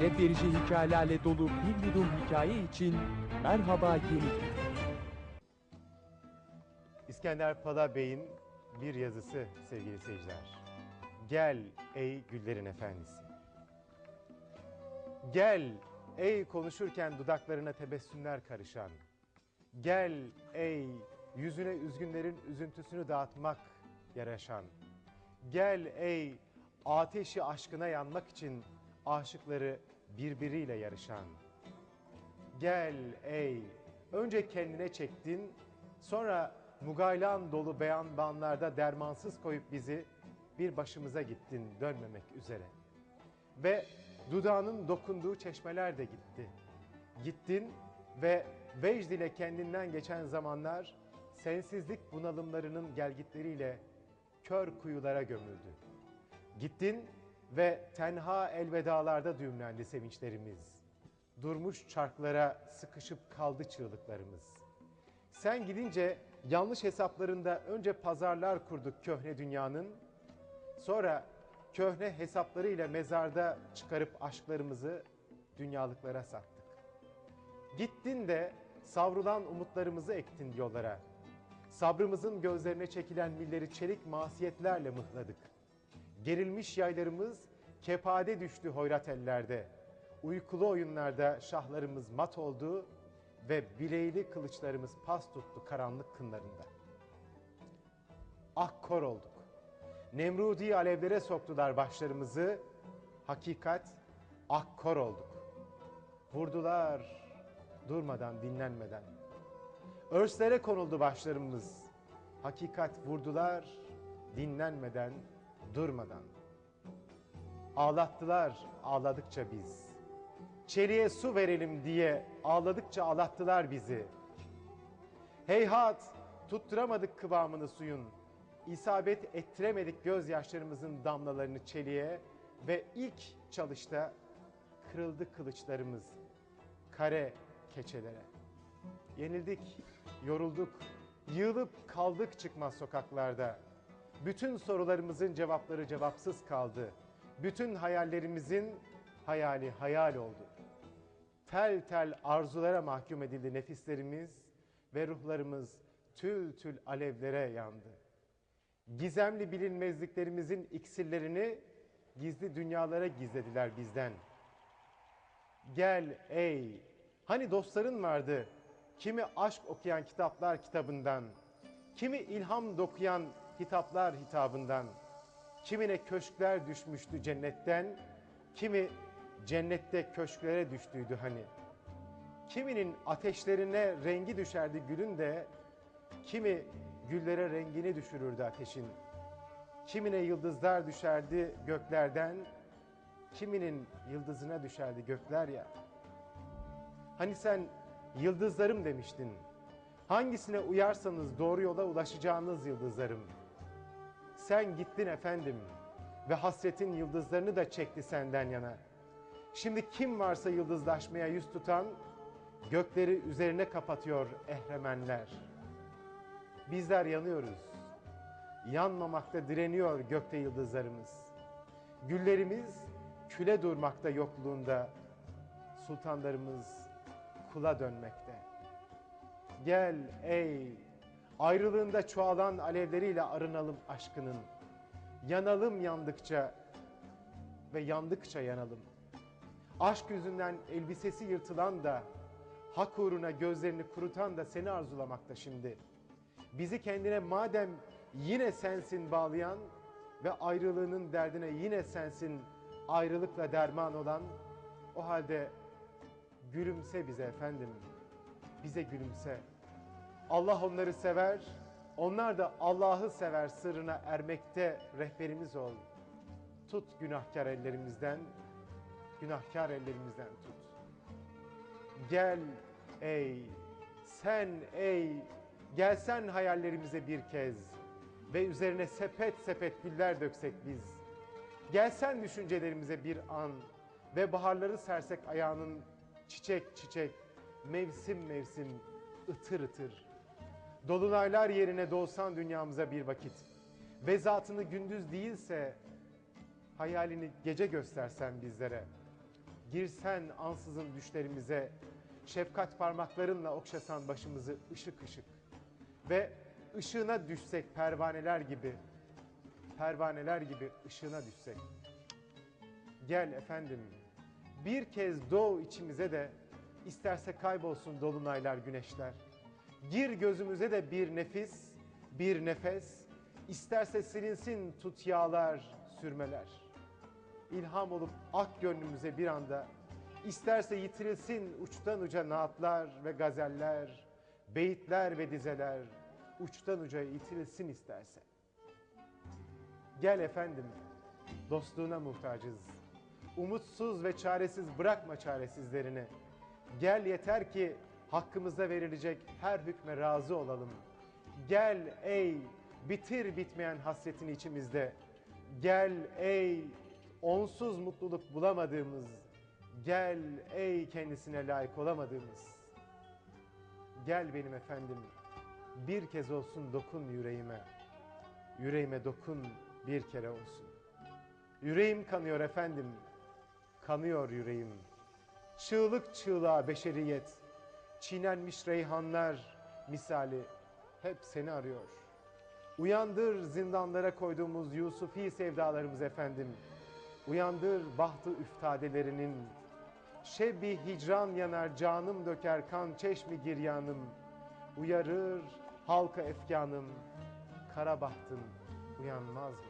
ibret verici hikayelerle dolu bir yudum hikaye için merhaba yeni. İskender Pala Bey'in bir yazısı sevgili seyirciler. Gel ey güllerin efendisi. Gel ey konuşurken dudaklarına tebessümler karışan. Gel ey yüzüne üzgünlerin üzüntüsünü dağıtmak yaraşan. Gel ey ateşi aşkına yanmak için aşıkları birbiriyle yarışan. Gel ey, önce kendine çektin, sonra mugaylan dolu beyan banlarda dermansız koyup bizi bir başımıza gittin dönmemek üzere. Ve dudağının dokunduğu çeşmeler de gitti. Gittin ve vecd ile kendinden geçen zamanlar sensizlik bunalımlarının gelgitleriyle kör kuyulara gömüldü. Gittin ve tenha elvedalarda düğümlendi sevinçlerimiz. Durmuş çarklara sıkışıp kaldı çığlıklarımız. Sen gidince yanlış hesaplarında önce pazarlar kurduk köhne dünyanın. Sonra köhne hesaplarıyla mezarda çıkarıp aşklarımızı dünyalıklara sattık. Gittin de savrulan umutlarımızı ektin yollara. Sabrımızın gözlerine çekilen milleri çelik masiyetlerle mıhladık. Gerilmiş yaylarımız kepade düştü hoyrat ellerde. Uykulu oyunlarda şahlarımız mat oldu ve bileyli kılıçlarımız pas tuttu karanlık kınlarında. Akkor olduk. Nemrudi alevlere soktular başlarımızı. Hakikat akkor olduk. Vurdular durmadan dinlenmeden. Örslere konuldu başlarımız. Hakikat vurdular dinlenmeden, durmadan. Ağlattılar ağladıkça biz. Çeliğe su verelim diye ağladıkça ağlattılar bizi. Heyhat tutturamadık kıvamını suyun. İsabet ettiremedik gözyaşlarımızın damlalarını çeliğe ve ilk çalışta kırıldı kılıçlarımız kare keçelere. Yenildik, yorulduk, yığılıp kaldık çıkmaz sokaklarda. Bütün sorularımızın cevapları cevapsız kaldı. Bütün hayallerimizin hayali hayal oldu. Tel tel arzulara mahkum edildi nefislerimiz ve ruhlarımız tül tül alevlere yandı. Gizemli bilinmezliklerimizin iksirlerini gizli dünyalara gizlediler bizden. Gel ey, hani dostların vardı, kimi aşk okuyan kitaplar kitabından, kimi ilham dokuyan hitaplar hitabından, kimine köşkler düşmüştü cennetten, kimi cennette köşklere düştüydü hani. Kiminin ateşlerine rengi düşerdi gülün de, kimi güllere rengini düşürürdü ateşin. Kimine yıldızlar düşerdi göklerden, kiminin yıldızına düşerdi gökler ya. Hani sen yıldızlarım demiştin. Hangisine uyarsanız doğru yola ulaşacağınız yıldızlarım. Sen gittin efendim ve hasretin yıldızlarını da çekti senden yana. Şimdi kim varsa yıldızlaşmaya yüz tutan gökleri üzerine kapatıyor ehremenler. Bizler yanıyoruz. Yanmamakta direniyor gökte yıldızlarımız. Güllerimiz küle durmakta yokluğunda. Sultanlarımız kula dönmekte. Gel ey ayrılığında çoğalan alevleriyle arınalım aşkının. Yanalım yandıkça ve yandıkça yanalım. Aşk yüzünden elbisesi yırtılan da hak uğruna gözlerini kurutan da seni arzulamakta şimdi. Bizi kendine madem yine sensin bağlayan ve ayrılığının derdine yine sensin ayrılıkla derman olan o halde gülümse bize efendim. Bize gülümse. Allah onları sever, onlar da Allah'ı sever sırrına ermekte rehberimiz ol. Tut günahkar ellerimizden, günahkar ellerimizden tut. Gel ey, sen ey, gelsen hayallerimize bir kez ve üzerine sepet sepet güller döksek biz. Gelsen düşüncelerimize bir an ve baharları sersek ayağının çiçek çiçek, mevsim mevsim, ıtır ıtır. Dolunaylar yerine doğsan dünyamıza bir vakit ve zatını gündüz değilse hayalini gece göstersen bizlere. Girsen ansızın düşlerimize, şefkat parmaklarınla okşasan başımızı ışık ışık. Ve ışığına düşsek pervaneler gibi, pervaneler gibi ışığına düşsek. Gel efendim, bir kez doğu içimize de, isterse kaybolsun dolunaylar, güneşler. Gir gözümüze de bir nefis, bir nefes, isterse silinsin tut yağlar, sürmeler. İlham olup ak gönlümüze bir anda, isterse yitirilsin uçtan uca naatlar ve gazeller, beyitler ve dizeler, uçtan uca yitirilsin isterse. Gel efendim, dostluğuna muhtacız. Umutsuz ve çaresiz bırakma çaresizlerini. Gel yeter ki hakkımıza verilecek her hükme razı olalım. Gel ey bitir bitmeyen hasretini içimizde. Gel ey onsuz mutluluk bulamadığımız. Gel ey kendisine layık olamadığımız. Gel benim efendim bir kez olsun dokun yüreğime. Yüreğime dokun bir kere olsun. Yüreğim kanıyor efendim. Kanıyor yüreğim. Çığlık çığlığa beşeriyet. Çiğnenmiş reyhanlar misali hep seni arıyor. Uyandır zindanlara koyduğumuz Yusufi sevdalarımız efendim. Uyandır bahtı üftadelerinin. Şebbi hicran yanar canım döker kan çeşmi giryanım. Uyarır halka efkanım. Kara bahtın uyanmaz mı?